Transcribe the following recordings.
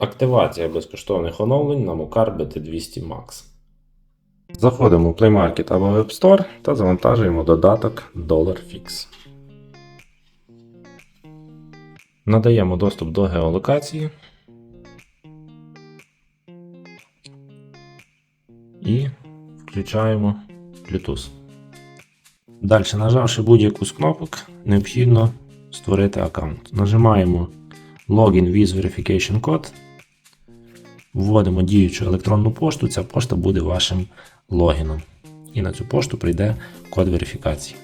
Активація безкоштовних оновлень на Mokar BT200 Max. Заходимо в Play Market або Web Store та завантажуємо додаток DollarFix. Надаємо доступ до геолокації. І включаємо Bluetooth. Далі, нажавши будь-яку з кнопок, необхідно створити аккаунт. Нажимаємо Login with Verification Code. Вводимо діючу електронну пошту, ця пошта буде вашим логіном. І на цю пошту прийде код верифікації.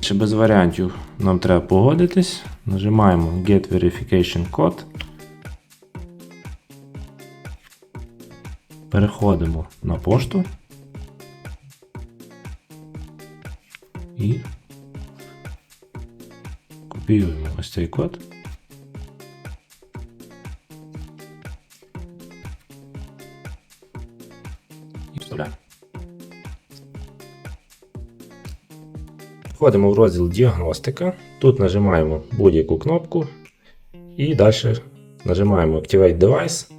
Ще без варіантів нам треба погодитись. Нажимаємо Get Verification Code. Переходимо на пошту. І копіюємо ось цей код. Входимо в розділ Діагностика. Тут нажимаємо будь-яку кнопку і далі нажимаємо Activate Device.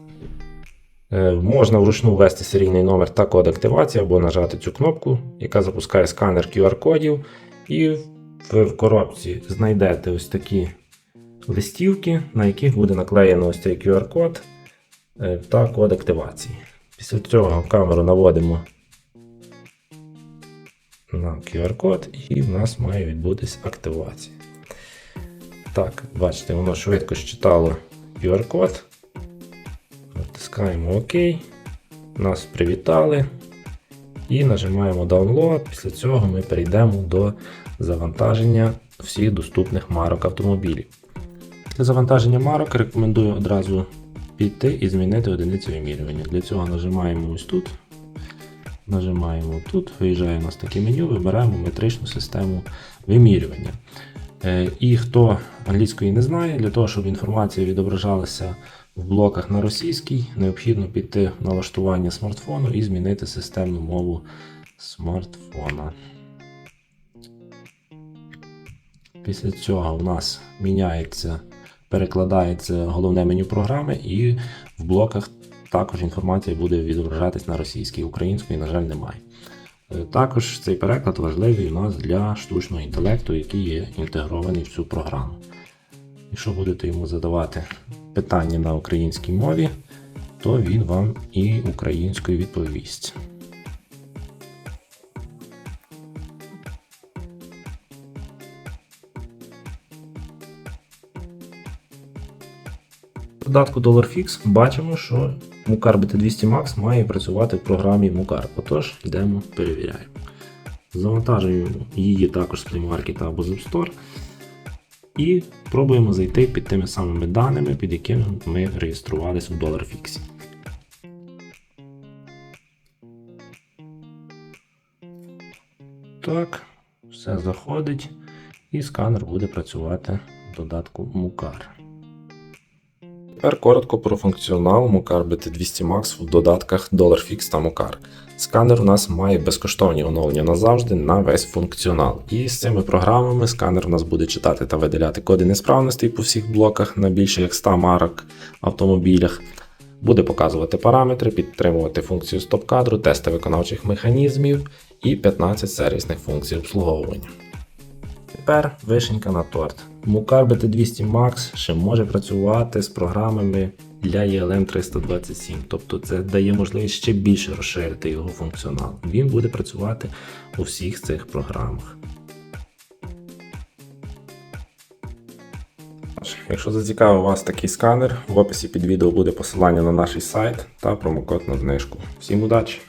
Е, Можна вручну ввести серійний номер та код активації або нажати цю кнопку, яка запускає сканер QR-кодів. І в в коробці знайдете ось такі листівки, на яких буде наклеєно ось цей QR-код е, та код активації. Після цього камеру наводимо на QR-код і в нас має відбутися активація. Так, бачите, воно швидко считало QR-код. Натискаємо ОК. Нас привітали. І нажимаємо Download. Після цього ми перейдемо до завантаження всіх доступних марок автомобілів. Для завантаження марок рекомендую одразу піти і змінити одиницю вимірювання. Для цього нажимаємо ось тут. Нажимаємо тут, виїжджає у нас таке меню, вибираємо метричну систему вимірювання. Е, І хто англійської не знає, для того, щоб інформація відображалася в блоках на російській, необхідно піти в налаштування смартфону і змінити системну мову смартфона. Після цього у нас міняється, перекладається головне меню програми, і в блоках також інформація буде відображатись на російській, української, на жаль, немає. Е, Також цей переклад важливий у нас для штучного інтелекту, який є інтегрований в цю програму. Якщо будете йому задавати питання на українській мові, то він вам і українською відповість. Додатку DollarFix бачимо, що Mukar BT200 Max має працювати в програмі Mukar. Отож, йдемо перевіряємо. Завантажуємо її також з Play Market або з App Store. І пробуємо зайти під тими самими даними, під якими ми реєструвалися в DollarFix. Так, все заходить, і сканер буде працювати в додатку Mukar. Тепер коротко про функціонал Mukar BT200 Max в додатках DollarFix та Mukar. Сканер у нас має безкоштовні оновлення назавжди на весь функціонал. І з цими програмами сканер у нас буде читати та видаляти коди несправностей по всіх блоках на більше як 100 марок автомобілях. Буде показувати параметри, підтримувати функцію стоп-кадру, тести виконавчих механізмів і 15 сервісних функцій обслуговування. Тепер вишенька на торт. Mukar BT200 Max ще може працювати з програмами для ELM 327, тобто це дає можливість ще більше розширити його функціонал. Він буде працювати у всіх цих програмах. Якщо зацікавив вас такий сканер, в описі під відео буде посилання на наш сайт та промокод на знижку. Всім удачі!